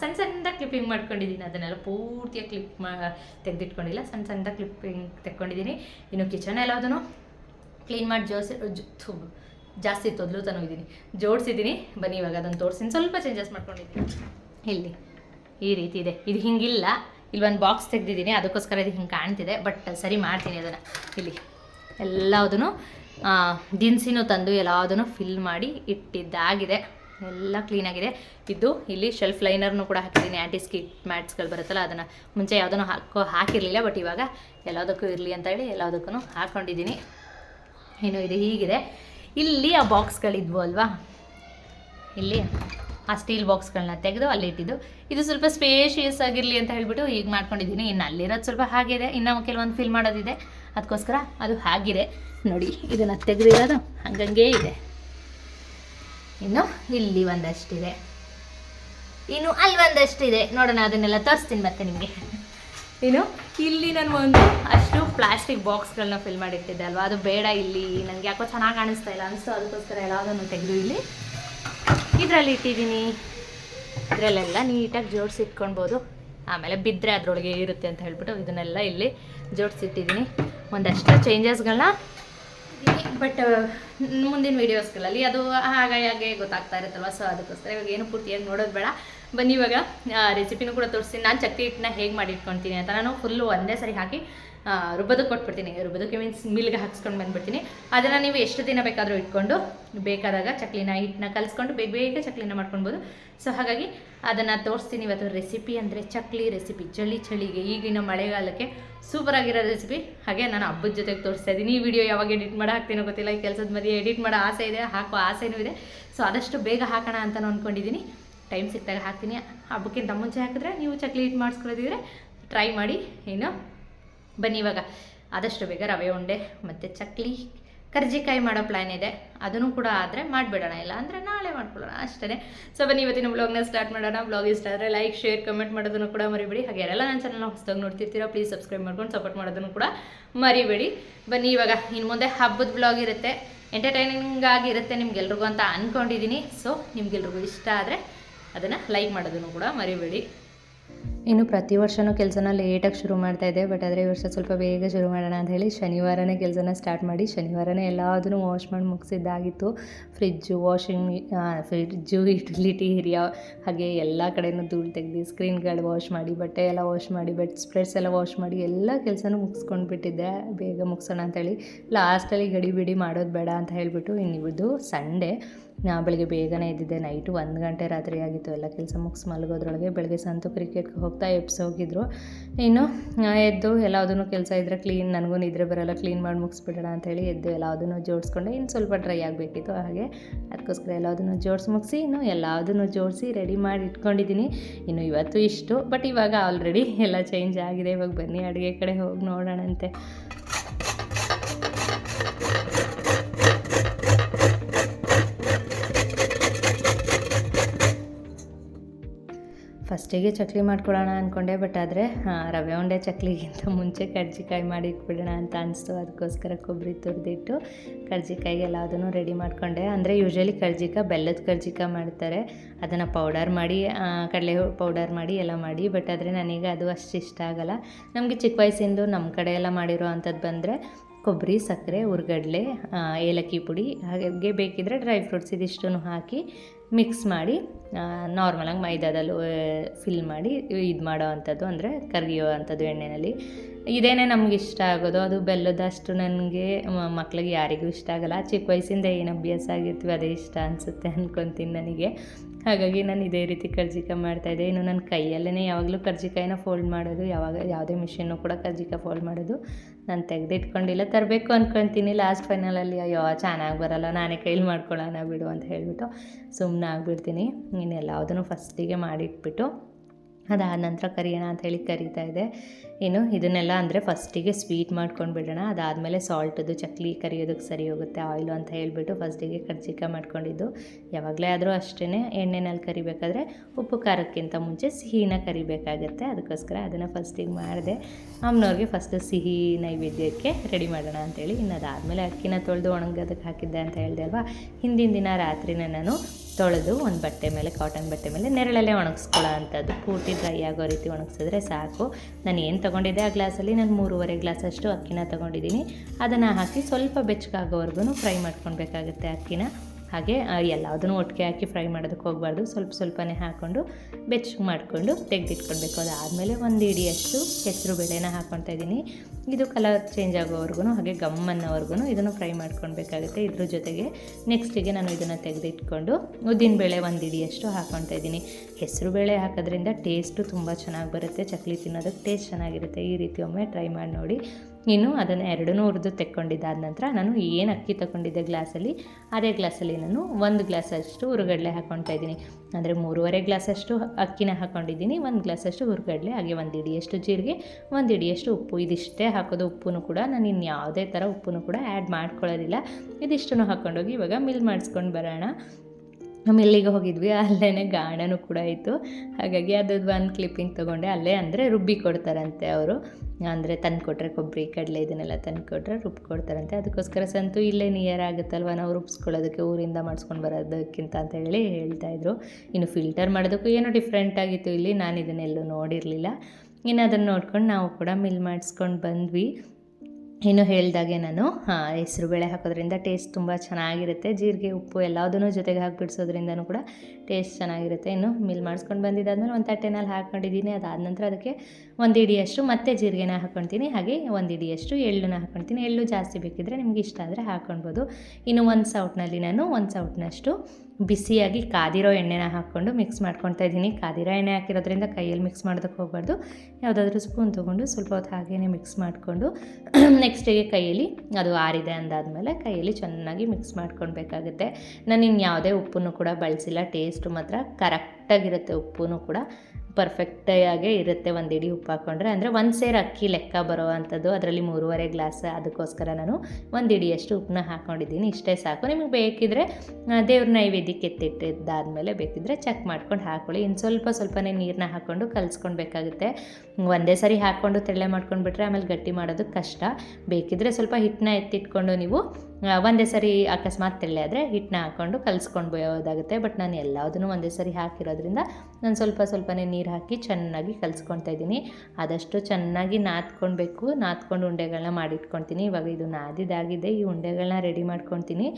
ಸಣ್ಣ ಸಣ್ಣದ ಕ್ಲಿಪ್ಪಿಂಗ್ ಮಾಡ್ಕೊಂಡಿದ್ದೀನಿ. ಅದನ್ನೆಲ್ಲ ಪೂರ್ತಿಯಾಗಿ ಕ್ಲಿಪ್ ಮಾ, ತೆಗೆದಿಟ್ಕೊಂಡಿಲ್ಲ. ಸಣ್ಣ ಸಣ್ಣದ ಕ್ಲಿಪ್ಪಿಂಗ್ ತೆಕ್ಕೊಂಡಿದ್ದೀನಿ. ಇನ್ನು ಕಿಚನ್ ಎಲ್ಲದನ್ನು ಕ್ಲೀನ್ ಮಾಡಿ ಜೋಸಿ ಜಾಸ್ತಿ ತೊದಲು ತನೂ ಇದ್ದೀನಿ. ಜೋಡಿಸಿದ್ದೀನಿ. ಬನ್ನಿ, ಇವಾಗ ಅದನ್ನು ತೋರಿಸ್ತೀನಿ ಸ್ವಲ್ಪ ಚೇಂಜಸ್ ಮಾಡ್ಕೊಂಡಿದ್ದೀನಿ. ಇಲ್ಲಿ, ಈ ರೀತಿ ಇದೆ. ಇದು ಹಿಂಗಿಲ್ಲ. ಇಲ್ಲಿ ಒಂದು ಬಾಕ್ಸ್ ತೆಗೆದಿದ್ದೀನಿ. ಅದಕ್ಕೋಸ್ಕರ ಇದು ಹಿಂಗೆ ಕಾಣ್ತಿದೆ. ಬಟ್ ಸರಿ ಮಾಡ್ತೀನಿ ಅದನ್ನು. ಇಲ್ಲಿ. ಎಲ್ಲದನ್ನು ದಿನಸಿನೂ ತಂದು ಎಲ್ಲದನ್ನು ಫಿಲ್ ಮಾಡಿ ಇಟ್ಟಿದ್ದಾಗಿದೆ. ಎಲ್ಲ ಕ್ಲೀನಾಗಿದೆ ಇದು ಇಲ್ಲಿ ಶೆಲ್ಫ್ ಲೈನರ್ನು ಕೂಡ ಹಾಕಿದ್ದೀನಿ. ಆ್ಯಂಟಿ ಸ್ಕಿಟ್ ಮ್ಯಾಟ್ಸ್ಗಳು ಬರುತ್ತಲ್ಲ, ಅದನ್ನು ಮುಂಚೆ ಯಾವುದನ್ನು ಹಾಕೋ, ಹಾಕಿರಲಿಲ್ಲ ಬಟ್ ಇವಾಗ ಎಲ್ಲದಕ್ಕೂ ಇರಲಿ ಅಂತ ಹೇಳಿ ಎಲ್ಲದಕ್ಕೂ ಹಾಕ್ಕೊಂಡಿದ್ದೀನಿ ಇನ್ನು ಇದು ಹೀಗಿದೆ. ಇಲ್ಲಿ ಆ ಬಾಕ್ಸ್ಗಳಿದ್ವು ಅಲ್ವಾ? ಇಲ್ಲಿ. ಆ ಸ್ಟೀಲ್ ಬಾಕ್ಸ್ಗಳನ್ನ ತೆಗೆದು ಅಲ್ಲಿ ಇಟ್ಟಿದ್ದು. ಇದು ಸ್ವಲ್ಪ ಸ್ಪೇಷಿಯಸ್ ಆಗಿರಲಿ ಅಂತ ಹೇಳ್ಬಿಟ್ಟು ಈಗ ಮಾಡ್ಕೊಂಡಿದ್ದೀನಿ. ಇನ್ನು ಅಲ್ಲಿರೋದು ಸ್ವಲ್ಪ ಹಾಗಿದೆ. ಇನ್ನು ಕೆಲವೊಂದು ಫಿಲ್ ಮಾಡೋದಿದೆ. ಅದಕ್ಕೋಸ್ಕರ ಅದು ಹಾಗಿದೆ. ನೋಡಿ, ಇದನ್ನು ತೆಗೆದಿರೋದು ಹಂಗಂಗೆ ಇದೆ. ಇನ್ನು ಇಲ್ಲಿ ಒಂದಷ್ಟಿದೆ. ಇನ್ನು ಅಲ್ಲಿ ಒಂದಷ್ಟಿದೆ. ನೋಡೋಣ, ಅದನ್ನೆಲ್ಲ ತೋರಿಸ್ತೀನಿ ಮತ್ತೆ ನಿಮಗೆ. ಇನ್ನು ಇಲ್ಲಿ ನಾನು ಒಂದು ಅಷ್ಟು ಪ್ಲಾಸ್ಟಿಕ್ ಬಾಕ್ಸ್ಗಳನ್ನ ಫಿಲ್ ಮಾಡಿಟ್ಟಿದ್ದೆ ಅಲ್ವಾ? ಅದು ಬೇಡ ಇಲ್ಲಿ. ನನಗೆ ಯಾಕೋ ಚೆನ್ನಾಗಿ ಕಾಣಿಸ್ತಾ ಇಲ್ಲ ಅನಿಸ್ತು. ಅದಕ್ಕೋಸ್ಕರ ಎಲ್ಲದನ್ನು ತೆಗೆದು ಇಲ್ಲಿ ಇದರಲ್ಲಿ ಇಟ್ಟಿದ್ದೀನಿ. ಇದರಲ್ಲೆಲ್ಲ ನೀಟಾಗಿ ಜೋಡಿಸಿ ಇಟ್ಕೊಳ್ಬೋದು ಆಮೇಲೆ ಬಿದ್ದರೆ ಅದರೊಳಗೆ ಇರುತ್ತೆ ಅಂತ ಹೇಳ್ಬಿಟ್ಟು ಇದನ್ನೆಲ್ಲ ಇಲ್ಲಿ ಜೋಡಿಸಿಟ್ಟಿದ್ದೀನಿ. ಒಂದಷ್ಟು ಚೇಂಜಸ್ಗಳನ್ನ ಬಟ್ ಮುಂದಿನ ವೀಡಿಯೋಸ್ಗಳಲ್ಲಿ ಅದು ಹಾಗೆ ಹಾಗೆ ಗೊತ್ತಾಗ್ತಾ ಇರುತ್ತಲ್ವ? ಸೊ ಅದಕ್ಕೋಸ್ಕರ ಇವಾಗ ಏನು ಪೂರ್ತಿಯಾಗಿ ನೋಡೋದು ಬೇಡ. ಬನ್ನಿ ಇವಾಗ ರೆಸಿಪಿನೂ ಕೂಡ ತೋರಿಸ್ತೀನಿ. ನಾನು ಚಕ್ಕಿ ಹಿಟ್ಟನ್ನ ಹೇಗೆ ಮಾಡಿ ಇಟ್ಕೊಳ್ತೀನಿ ಅಂತ. ನಾನು ಫುಲ್ಲು ಒಂದೇ ಸರಿ ಹಾಕಿ ರುಬ್ಬೋದಕ್ಕೆ ಕೊಟ್ಬಿಡ್ತೀನಿ. ರುಬ್ಬದಕ್ಕೆ ಮೀನ್ಸ್ ಮಿಲ್ಗೆ ಹಾಕ್ಸ್ಕೊಂಡು ಬಂದ್ಬಿಡ್ತೀನಿ. ಅದನ್ನು ನೀವು ಎಷ್ಟು ದಿನ ಬೇಕಾದರೂ ಇಟ್ಕೊಂಡು, ಬೇಕಾದಾಗ ಚಕ್ಲಿನ ಹಿಟ್ಟನ್ನ ಕಲಿಸ್ಕೊಂಡು, ಬೇಗ ಬೇಗ ಚಕ್ಲಿನ ಮಾಡ್ಕೊಳ್ಬೋದು. ಸೊ ಹಾಗಾಗಿ ಅದನ್ನು ತೋರಿಸ್ತೀನಿ ಇವತ್ತು ರೆಸಿಪಿ ಅಂದರೆ ಚಕ್ಲಿ ರೆಸಿಪಿ ಚಳಿ ಚಳಿಗೆ, ಈಗಿನ ಮಳೆಗಾಲಕ್ಕೆ ಸೂಪರ್ ಆಗಿರೋ ರೆಸಿಪಿ ಹಾಗೆ ನಾನು ಹಬ್ಬದ ಜೊತೆಗೆ ತೋರಿಸ್ತಾ ಇದ್ದೀನಿ ಈ ವಿಡಿಯೋ ಯಾವಾಗ ಎಡಿಟ್ ಮಾಡಿ ಹಾಕ್ತೀನೋ ಗೊತ್ತಿಲ್ಲ. ಈ ಕೆಲಸದ ಮಧ್ಯೆ ಎಡಿಟ್ ಮಾಡೋ ಆಸೆ ಇದೆ ಹಾಕೋ ಆಸೆನೂ ಇದೆ. ಸೊ ಆದಷ್ಟು ಬೇಗ ಹಾಕೋಣ ಅಂತ ಅಂದ್ಕೊಂಡಿದ್ದೀನಿ ಟೈಮ್ ಸಿಕ್ಕಿದಾಗ ಹಾಕ್ತೀನಿ. ಹಬ್ಬಕ್ಕಿಂತ ಮುಂಚೆ ಹಾಕಿದ್ರೆ ನೀವು ಚಕ್ಲಿ ಹಿಟ್ಟು ಮಾಡಿಸ್ಕೊಳ್ಳೋದಿದ್ರೆ ಟ್ರೈ ಮಾಡಿ. ಏನು ಬನ್ನಿ ಇವಾಗ. ಆದಷ್ಟು ಬೇಗ ರವೆ, ಉಂಡೆ ಮತ್ತು ಚಕ್ಲಿ, ಕರ್ಜಿಕಾಯಿ ಮಾಡೋ ಪ್ಲ್ಯಾನ್ ಇದೆ. ಅದನ್ನು ಕೂಡ ಆದರೆ ಮಾಡಿಬಿಡೋಣ. ಇಲ್ಲ ಅಂದರೆ ನಾಳೆ ಮಾಡ್ಕೊಳ್ಳೋಣ. ಅಷ್ಟೇ ಸೊ ಬನ್ನಿ ಇವತ್ತಿನ ಬ್ಲಾಗ್ನ ಸ್ಟಾರ್ಟ್ ಮಾಡೋಣ. ಬ್ಲಾಗ್ ಇಷ್ಟ ಆದರೆ ಲೈಕ್ ಶೇರ್ ಕಮೆಂಟ್ ಮಾಡೋದನ್ನು ಕೂಡ ಮರಿಬೇಡಿ. ಹಾಗೆ ಎಲ್ಲ ನನ್ನ ಚಾನಲ್ನ ಹೊಸದಾಗಿ ನೋಡ್ತಿರ್ತೀರೋ ಪ್ಲೀಸ್ ಸಬ್ಸ್ಕ್ರೈಬ್ ಮಾಡ್ಕೊಂಡು ಸಪೋರ್ಟ್ ಮಾಡೋದನ್ನು ಕೂಡ ಮರಿಬೇಡಿ. ಬನ್ನಿ ಇವಾಗ ಇನ್ನು ಮುಂದೆ ಹಬ್ಬದ ಬ್ಲಾಗ್ ಇರುತ್ತೆ. ಎಂಟರ್ಟೈನಿಂಗ್ ಆಗಿರುತ್ತೆ ನಿಮ್ಗೆಲ್ರಿಗೂ ಅಂತ ಅಂದ್ಕೊಂಡಿದ್ದೀನಿ ಸೊ ನಿಮ್ಗೆಲ್ರಿಗೂ ಇಷ್ಟ ಆದರೆ ಅದನ್ನು ಲೈಕ್ ಮಾಡೋದನ್ನು ಕೂಡ ಮರಿಬೇಡಿ. ಇನ್ನು ಪ್ರತಿ ವರ್ಷವೂ ಕೆಲಸನ ಲೇಟಾಗಿ ಶುರು ಮಾಡ್ತಾ ಇದ್ದೆ ಬಟ್ ಆದರೆ ಈ ವರ್ಷ ಸ್ವಲ್ಪ ಬೇಗ ಶುರು ಮಾಡೋಣ ಅಂತ ಹೇಳಿ ಶನಿವಾರನೇ ಕೆಲಸನ ಸ್ಟಾರ್ಟ್ ಮಾಡಿ ಶನಿವಾರನೇ ಎಲ್ಲದನ್ನು ವಾಶ್ ಮಾಡಿ ಮುಗಿಸಿದ್ದಾಗಿತ್ತು. Fridge, washing fridge, utility area, ಹಾಗೆ ಎಲ್ಲ ಕಡೆಯೂ ಧೂಳು ತೆಗೆದು ಸ್ಕ್ರೀನ್ಗಳು ವಾಶ್ ಮಾಡಿ, ಬಟ್ಟೆ ಎಲ್ಲ ವಾಶ್ ಮಾಡಿ, ಬೆಡ್ ಸ್ಪ್ರೆಡ್ಸ್ ಎಲ್ಲ ವಾಶ್ ಮಾಡಿ, ಎಲ್ಲ ಕೆಲಸನೂ ಮುಗಿಸ್ಕೊಂಡು ಬಿಟ್ಟಿದ್ದೆ ಬೇಗ ಮುಗಿಸೋಣ ಅಂತೇಳಿ ಲಾಸ್ಟಲ್ಲಿ ಗಡಿ ಬಿಡಿ ಮಾಡೋದು ಬೇಡ ಅಂತ ಹೇಳಿಬಿಟ್ಟು ಇನ್ನಿವುದು ಸಂಡೇ ನಾ ಬೆಳಿಗ್ಗೆ ಬೇಗನೆ ಎದ್ದಿದ್ದೆ. ನೈಟು ಒಂದು ಗಂಟೆ ರಾತ್ರಿ ಆಗಿತ್ತು. ಎಲ್ಲ ಕೆಲಸ ಮುಗಿಸ್ ಮಲಗೋದ್ರೊಳಗೆ ಬೆಳಗ್ಗೆ ಸಂತು ಕ್ರಿಕೆಟ್ಗೆ ಹೋಗ್ತಾ ಎಪ್ಸ್ ಹೋಗಿದ್ರು. ಇನ್ನು ಎದ್ದು ಎಲ್ಲದನ್ನು ಕೆಲಸ ಇದ್ದರೆ ಕ್ಲೀನ್ ನನಗೂ ನಿದ್ರೆ ಬರೋಲ್ಲ ಕ್ಲೀನ್ ಮಾಡಿ ಮುಗಿಸ್ಬಿಡೋಣ ಅಂತೇಳಿ ಎದ್ದು ಎಲ್ಲದನ್ನು ಜೋಡಿಸ್ಕೊಂಡೆ. ಇನ್ನು ಸ್ವಲ್ಪ ಡ್ರೈ ಆಗಬೇಕಿತ್ತು ಹಾಗೆ. ಅದಕ್ಕೋಸ್ಕರ ಎಲ್ಲದನ್ನು ಜೋಡಿಸಿ ಮುಗಿಸಿ, ಇನ್ನು ಎಲ್ಲದನ್ನು ಜೋಡಿಸಿ ರೆಡಿ ಮಾಡಿ ಇಟ್ಕೊಂಡಿದ್ದೀನಿ. ಇನ್ನು ಇವತ್ತು ಇಷ್ಟು. ಬಟ್ ಇವಾಗ ಆಲ್ರೆಡಿ ಎಲ್ಲ ಚೇಂಜ್ ಆಗಿದೆ. ಇವಾಗ ಬನ್ನಿ ಅಡುಗೆ ಕಡೆ ಹೋಗಿ ನೋಡೋಣಂತೆ. ಫಸ್ಟಿಗೆ ಚಕ್ಲಿ ಮಾಡ್ಕೊಳ್ಳೋಣ ಅಂದ್ಕೊಂಡೆ ಬಟ್ ಆದರೆ ರವೆ ಉಂಡೆ ಚಕ್ಲಿಗಿಂತ ಮುಂಚೆ ಕರ್ಜಿಕಾಯಿ ಮಾಡಿ ಇಟ್ಬಿಡೋಣ ಅಂತ ಅನಿಸ್ತು. ಅದಕ್ಕೋಸ್ಕರ ಕೊಬ್ಬರಿ ತುರಿದಿಟ್ಟು ಕರ್ಜಿಕಾಯಿಗೆ ಎಲ್ಲದನ್ನು ರೆಡಿ ಮಾಡಿಕೊಂಡೆ. ಅಂದರೆ ಯೂಶ್ವಲಿ ಕರ್ಜಿಕಾಯಿ ಬೆಲ್ಲದ ಕರ್ಜಿಕಾಯಿ ಮಾಡ್ತಾರೆ. ಅದನ್ನು ಪೌಡರ್ ಮಾಡಿ ಕಡಲೆ ಪೌಡರ್ ಮಾಡಿ ಎಲ್ಲ ಮಾಡಿ ಬಟ್ ಆದರೆ ನನಗೆ ಅದು ಅಷ್ಟು ಇಷ್ಟ ಆಗಲ್ಲ. ನಮಗೆ ಚಿಕ್ಕ ವಯಸ್ಸಿಂದು ನಮ್ಮ ಕಡೆ ಎಲ್ಲ ಮಾಡಿರೋ ಅಂಥದ್ದು ಬಂದರೆ ಕೊಬ್ಬರಿ, ಸಕ್ಕರೆ, ಉರ್ಗಡ್ಲೆ ಏಲಕ್ಕಿ ಪುಡಿ ಹಾಗೆ ಬೇಕಿದ್ದರೆ ಡ್ರೈ ಫ್ರೂಟ್ಸ್ ಇದಿಷ್ಟನ್ನು ಹಾಕಿ ಮಿಕ್ಸ್ ಮಾಡಿ ನಾರ್ಮಲಾಗಿ ಮೈದಾದಲ್ಲಿ ಫಿಲ್ ಮಾಡಿ ಇದು ಮಾಡೋ ಅಂಥದ್ದು ಅಂದರೆ ಕರಿಯೋ ಅಂಥದ್ದು ಎಣ್ಣೆಯಲ್ಲಿ ಇದೇನೇ ನಮ್ಗೆ ಇಷ್ಟ ಆಗೋದು, ಅದು ಬೆಲ್ಲದಷ್ಟು ನನಗೆ ಮಕ್ಳಿಗೆ ಯಾರಿಗೂ ಇಷ್ಟ ಆಗಲ್ಲ. ಚಿಕ್ಕ ವಯಸ್ಸಿಂದ ಏನು ಅಭ್ಯಾಸ ಆಗಿರ್ತೀವಿ ಅದೇ ಇಷ್ಟ ಅನಿಸುತ್ತೆ ಅಂದ್ಕೊತೀನಿ ನನಗೆ. ಹಾಗಾಗಿ ನಾನು ಇದೇ ರೀತಿ ಕರ್ಜಿಕಾಯಿ ಮಾಡ್ತಾಯಿದ್ದೆ ಇನ್ನು ನನ್ನ ಕೈಯಲ್ಲೇ ಯಾವಾಗಲೂ ಕರ್ಜಿಕಾಯಿನ ಫೋಲ್ಡ್ ಮಾಡೋದು, ಯಾವಾಗ, ಯಾವುದೇ ಮಿಷಿನ್ನು ಕೂಡ ಕರ್ಜಿಕಾಯಿ ಫೋಲ್ಡ್ ಮಾಡೋದು. ನಾನು ತೆಗೆದಿಟ್ಕೊಂಡಿಲ್ಲ, ತರಬೇಕು ಅಂದ್ಕೊತೀನಿ ಲಾಸ್ಟ್ ಫೈನಲಲ್ಲಿ ಅಯ್ಯೋ, ಚೆನ್ನಾಗಿ ಬರಲ್ಲ, ನಾನೇ ಕೈಲಿ ಮಾಡ್ಕೊಳ್ಳೋಣ ಬಿಡು ಅಂತ ಹೇಳಿಬಿಟ್ಟು ಸುಮ್ಮನೆ ಆಗಿಬಿಡ್ತೀನಿ. ಇನ್ನೆಲ್ಲದನ್ನು ಫಸ್ಟಿಗೆ ಮಾಡಿಟ್ಬಿಟ್ಟು ಅದಾದ ನಂತರ ಕರಿಯೋಣ ಅಂತ ಹೇಳಿ ಕರಿತಾ ಇದೆ. ಏನು, ಇದನ್ನೆಲ್ಲ ಅಂದರೆ ಫಸ್ಟಿಗೆ ಸ್ವೀಟ್ ಮಾಡ್ಕೊಂಡು ಬಿಡೋಣ. ಅದಾದಮೇಲೆ ಸಾಲ್ಟದು ಚಕ್ಲಿ ಕರಿಯೋದಕ್ಕೆ ಸರಿ ಹೋಗುತ್ತೆ ಆಯಿಲು ಅಂತ ಹೇಳಿಬಿಟ್ಟು ಫಸ್ಟಿಗೆ ಕರ್ಜಿಕಾಯಿ ಮಾಡ್ಕೊಂಡಿದ್ದು. ಯಾವಾಗಲೇ ಆದರೂ ಅಷ್ಟೇ ಎಣ್ಣೆನಲ್ಲಿ ಕರಿಬೇಕಾದ್ರೆ ಉಪ್ಪು ಖಾರಕ್ಕಿಂತ ಮುಂಚೆ ಸಿಹಿನ ಕರಿಬೇಕಾಗುತ್ತೆ. ಅದಕ್ಕೋಸ್ಕರ ಅದನ್ನು ಫಸ್ಟಿಗೆ ಮಾಡಿದೆ. ಅಮ್ಮನವ್ರಿಗೆ ಫಸ್ಟ್ ಸಿಹಿ ನೈವೇದ್ಯಕ್ಕೆ ರೆಡಿ ಮಾಡೋಣ ಅಂತೇಳಿ ಇನ್ನು ಅದಾದಮೇಲೆ ಅಕ್ಕಿನ ತೊಳೆದು ಒಣಗೋದಕ್ಕೆ ಹಾಕಿದ್ದೆ ಅಂತ ಹೇಳಿದೆ ಅಲ್ವಾ? ಹಿಂದಿನ ದಿನ ರಾತ್ರಿನ ನಾನು ತೊಳೆದು ಒಂದು ಬಟ್ಟೆ ಮೇಲೆ ಕಾಟನ್ ಬಟ್ಟೆ ಮೇಲೆ ನೆರಳಲ್ಲೇ ಒಣಗಿಸ್ಕೊಳ್ಳೋ ಅಂಥದ್ದು ಪೂರ್ತಿ ಡ್ರೈ ಆಗೋ ರೀತಿ ಒಣಗಿಸಿದ್ರೆ ಸಾಕು. ನಾನು ಏನು ತೊಗೊಂಡಿದ್ದೆ ಆ ಗ್ಲಾಸಲ್ಲಿ ನಾನು ಮೂರುವರೆ ಗ್ಲಾಸಷ್ಟು ಅಕ್ಕಿನ ತೊಗೊಂಡಿದ್ದೀನಿ. ಅದನ್ನು ಹಾಕಿ ಸ್ವಲ್ಪ ಬೆಚ್ಚಗಾಗೋವರೆಗೂ ಫ್ರೈ ಮಾಡ್ಕೊಳ್ಬೇಕಾಗುತ್ತೆ ಅಕ್ಕಿನ. ಹಾಗೆ ಎಲ್ಲದನ್ನು ಒಟ್ಟಿಗೆ ಹಾಕಿ ಫ್ರೈ ಮಾಡೋದಕ್ಕೆ ಹೋಗಬಾರ್ದು. ಸ್ವಲ್ಪ ಸ್ವಲ್ಪನೇ ಹಾಕ್ಕೊಂಡು ಬೆಚ್ಚಗೆ ಮಾಡಿಕೊಂಡು ತೆಗೆದಿಟ್ಕೊಳ್ಬೇಕು ಅದಾದಮೇಲೆ ಒಂದು ಇಡಿಯಷ್ಟು ಹೆಸರು ಬೇಳೆನ ಹಾಕ್ಕೊತಾ ಇದ್ದೀನಿ. ಇದು ಕಲರ್ ಚೇಂಜ್ ಆಗೋವರೆಗೂ ಹಾಗೆ ಗಮ್ ಅನ್ನೋವರೆಗೂ ಇದನ್ನು ಫ್ರೈ ಮಾಡ್ಕೊಳ್ಬೇಕಾಗುತ್ತೆ. ಇದ್ರ ಜೊತೆಗೆ ನೆಕ್ಸ್ಟಿಗೆ ನಾನು ಇದನ್ನು ತೆಗೆದಿಟ್ಕೊಂಡು ಉದ್ದಿನಬೇಳೆ ಒಂದು ಇಡಿಯಷ್ಟು ಹಾಕ್ಕೊತಾ ಇದ್ದೀನಿ. ಹೆಸರು ಬೇಳೆ ಹಾಕೋದ್ರಿಂದ ಟೇಸ್ಟು ತುಂಬ ಚೆನ್ನಾಗಿ ಬರುತ್ತೆ. ಚಕ್ಲಿ ತಿನ್ನೋದಕ್ಕೆ ಟೇಸ್ಟ್ ಚೆನ್ನಾಗಿರುತ್ತೆ. ಈ ರೀತಿ ಒಮ್ಮೆ ಟ್ರೈ ಮಾಡಿ ನೋಡಿ. ಇನ್ನು ಅದನ್ನು ಎರಡನ್ನೂ ಹುರಿದು ತೆಕ್ಕೊಂಡಿದ್ದಾದ ನಂತರ ನಾನು ಏನು ಅಕ್ಕಿ ತಗೊಂಡಿದ್ದೆ ಗ್ಲಾಸಲ್ಲಿ ಅದೇ ಗ್ಲಾಸಲ್ಲಿ ನಾನು ಒಂದು ಗ್ಲಾಸಷ್ಟು ಹುರುಗಡಲೆ ಹಾಕ್ಕೊತಾ ಇದ್ದೀನಿ. ಅಂದರೆ ಮೂರುವರೆ ಗ್ಲಾಸಷ್ಟು ಅಕ್ಕಿನ ಹಾಕ್ಕೊಂಡಿದ್ದೀನಿ ಒಂದು ಗ್ಲಾಸಷ್ಟು ಹುರುಗಡಲೆ, ಹಾಗೆ ಒಂದು ಇಡಿಯಷ್ಟು ಜೀರಿಗೆ, ಒಂದು ಇಡಿಯಷ್ಟು ಉಪ್ಪು. ಇದಿಷ್ಟೇ ಹಾಕೋದು ಉಪ್ಪು ಕೂಡ. ನಾನು ಇನ್ನು ಯಾವುದೇ ಥರ ಉಪ್ಪು ಕೂಡ ಆ್ಯಡ್ ಮಾಡ್ಕೊಳ್ಳೋದಿಲ್ಲ. ಇದಿಷ್ಟನ್ನು ಹಾಕ್ಕೊಂಡೋಗಿ ಇವಾಗ ಮಿಲ್ ಮಾಡಿಸ್ಕೊಂಡು ಬರೋಣ. ಮಿಲ್ಲಿಗೆ ಹೋಗಿದ್ವಿ ಅಲ್ಲೇ ಗಾರ್ಡನು ಕೂಡ ಇತ್ತು ಹಾಗಾಗಿ ಅದ್ರದ್ದು ಒಂದು ಕ್ಲಿಪ್ಪಿಂಗ್ ತೊಗೊಂಡೆ, ಅಲ್ಲೇ ಅಂದರೆ ರುಬ್ಬಿ ಕೊಡ್ತಾರಂತೆ ಅವರು. ಅಂದರೆ ತಂದು ಕೊಟ್ಟರೆ ಕೊಬ್ಬರಿ ಕಡಲೆ ಇದನ್ನೆಲ್ಲ ತಂದು ಕೊಟ್ಟರೆ ರುಬ್ಬಿ ಕೊಡ್ತಾರಂತೆ. ಅದಕ್ಕೋಸ್ಕರ ಸಂತೂ ಇಲ್ಲೇ ನಿಯರ್ ಆಗುತ್ತಲ್ವ, ನಾವು ರುಬ್ಸ್ಕೊಳ್ಳೋದಕ್ಕೆ, ಊರಿಂದ ಮಾಡಿಸ್ಕೊಂಡು ಬರೋದಕ್ಕಿಂತ ಅಂತ ಹೇಳಿ ಹೇಳ್ತಾಯಿದ್ರು ಇನ್ನು ಫಿಲ್ಟರ್ ಮಾಡೋದಕ್ಕೂ ಏನೋ ಡಿಫ್ರೆಂಟ್ ಆಗಿತ್ತು ಇಲ್ಲಿ, ನಾನು ಇದನ್ನೆಲ್ಲೂ ನೋಡಿರಲಿಲ್ಲ. ಇನ್ನು ಅದನ್ನು ನೋಡ್ಕೊಂಡು ನಾವು ಕೂಡ ಮಿಲ್ ಮಾಡಿಸ್ಕೊಂಡು ಬಂದ್ವಿ. ಇನ್ನು ಹೇಳಿದಾಗೆ ನಾನು ಹೆಸರು ಬೇಳೆ ಹಾಕೋದ್ರಿಂದ ಟೇಸ್ಟ್ ತುಂಬ ಚೆನ್ನಾಗಿರುತ್ತೆ. ಜೀರಿಗೆ, ಉಪ್ಪು ಎಲ್ಲದನ್ನೂ ಜೊತೆಗೆ ಹಾಕಿಬಿಡ್ಸೋದ್ರಿಂದನೂ ಕೂಡ ಟೇಸ್ಟ್ ಚೆನ್ನಾಗಿರುತ್ತೆ. ಇನ್ನು ಮಿಲ್ ಮಾಡಿಸ್ಕೊಂಡು ಬಂದಿದ್ದಾದ್ಮೇಲೆ ಒಂದು ತಟ್ಟೆನಲ್ಲಿ ಹಾಕ್ಕೊಂಡಿದ್ದೀನಿ ಅದಾದ ನಂತರ ಅದಕ್ಕೆ ಒಂದು ಇಡಿಯಷ್ಟು ಮತ್ತೆ ಜೀರಿಗೆನ ಹಾಕ್ಕೊಳ್ತೀನಿ ಹಾಗೆ ಒಂದು ಇಡಿಯಷ್ಟು ಎಳ್ಳನ್ನ ಹಾಕ್ಕೊಳ್ತೀನಿ ಎಳ್ಳು ಜಾಸ್ತಿ ಬೇಕಿದ್ದರೆ ನಿಮಗೆ ಇಷ್ಟ ಆದರೆ ಹಾಕ್ಕೊಳ್ಬೋದು ಇನ್ನು ಒಂದು ಸೌಟ್ನಲ್ಲಿ ನಾನು ಒಂದು ಸೌಟ್ನಷ್ಟು ಬಿಸಿಯಾಗಿ ಕಾದಿರೋ ಎಣ್ಣೆನ ಹಾಕ್ಕೊಂಡು ಮಿಕ್ಸ್ ಮಾಡ್ಕೊತಾ ಇದ್ದೀನಿ. ಕಾದಿರೋ ಎಣ್ಣೆ ಹಾಕಿರೋದ್ರಿಂದ ಕೈಯಲ್ಲಿ ಮಿಕ್ಸ್ ಮಾಡೋದಕ್ಕೆ ಹೋಗಬಾರ್ದು. ಯಾವುದಾದ್ರೂ ಸ್ಪೂನ್ ತೊಗೊಂಡು ಸ್ವಲ್ಪ ಹೊತ್ತು ಹಾಗೇ ಮಿಕ್ಸ್ ಮಾಡಿಕೊಂಡು ನೆಕ್ಸ್ಟಿಗೆ ಕೈಯಲ್ಲಿ ಅದು ಆರಿದೆ ಅಂದಾದಮೇಲೆ ಕೈಯಲ್ಲಿ ಚೆನ್ನಾಗಿ ಮಿಕ್ಸ್ ಮಾಡ್ಕೊಳ್ಬೇಕಾಗುತ್ತೆ. ನಾನು ಇನ್ನು ಯಾವುದೇ ಉಪ್ಪನ್ನು ಕೂಡ ಬಳಸಿಲ್ಲ. ಟೇಸ್ಟು ಮಾತ್ರ ಕರೆಕ್ಟಾಗಿರುತ್ತೆ ಉಪ್ಪು ಕೂಡ. ಪರ್ಫೆಕ್ಟಾಗೇ ಇರುತ್ತೆ ಒಂದು ಇಡೀ ಉಪ್ಪು ಹಾಕ್ಕೊಂಡ್ರೆ ಅಂದರೆ ಒಂದು ಸೇರು ಅಕ್ಕಿ ಲೆಕ್ಕ ಬರೋ ಅಂಥದ್ದು. ಅದರಲ್ಲಿ ಮೂರುವರೆ ಗ್ಲಾಸ್ ಅದಕ್ಕೋಸ್ಕರ ನಾನು ಒಂದು ಇಡಿಯಷ್ಟು ಉಪ್ಪನ್ನ ಹಾಕ್ಕೊಂಡಿದ್ದೀನಿ ಇಷ್ಟೇ ಸಾಕು. ನಿಮಗೆ ಬೇಕಿದ್ದರೆ ದೇವ್ರ ನೈವೇದ್ಯಕ್ಕೆ ಎತ್ತಿಟ್ಟಿದ್ದಾದಮೇಲೆ ಬೇಕಿದ್ದರೆ ಚೆಕ್ ಮಾಡ್ಕೊಂಡು ಹಾಕ್ಕೊಳ್ಳಿ ಇನ್ನು ಸ್ವಲ್ಪ ಸ್ವಲ್ಪನೇ ನೀರನ್ನ ಹಾಕ್ಕೊಂಡು ಕಲಿಸ್ಕೊಳ್ಬೇಕಾಗುತ್ತೆ ಒಂದೇ ಸರಿ ಹಾಕ್ಕೊಂಡು ತೆಳ್ಳೆ ಮಾಡ್ಕೊಂಡ್ಬಿಟ್ರೆ ಆಮೇಲೆ ಗಟ್ಟಿ ಮಾಡೋದು ಕಷ್ಟ. ಬೇಕಿದ್ದರೆ ಸ್ವಲ್ಪ ಹಿಟ್ಟನ್ನ ಎತ್ತಿಟ್ಕೊಂಡು ನೀವು ಒಂದೇ ಸರಿ ಅಕಸ್ಮಾತ್ ತೆಳ್ಳೆ ಆದರೆ ಹಿಟ್ಟನ್ನ ಹಾಕ್ಕೊಂಡು ಕಲಿಸ್ಕೊಂಡು ಬಟ್ ನಾನು ಎಲ್ಲದನ್ನು ಒಂದೇ ಸರಿ ಹಾಕಿರೋದ್ರಿಂದ ನಾನು ಸ್ವಲ್ಪ ಸ್ವಲ್ಪನೇ ನೀರು ಹಾಕಿ ಚೆನ್ನಾಗಿ ಕಲಿಸ್ಕೊಳ್ತಾ ಇದ್ದೀನಿ. ಆದಷ್ಟು ಚೆನ್ನಾಗಿ ನಾದ್ಕೊಳ್ಬೇಕು. ನಾದ್ಕೊಂಡು ಉಂಡೆಗಳನ್ನ ಮಾಡಿಟ್ಕೊಳ್ತೀನಿ. ಇವಾಗ ಇದು ನಾದಿದಾಗಿದೆ ಈ ಉಂಡೆಗಳನ್ನ ರೆಡಿ ಮಾಡ್ಕೊಳ್ತೀನಿ.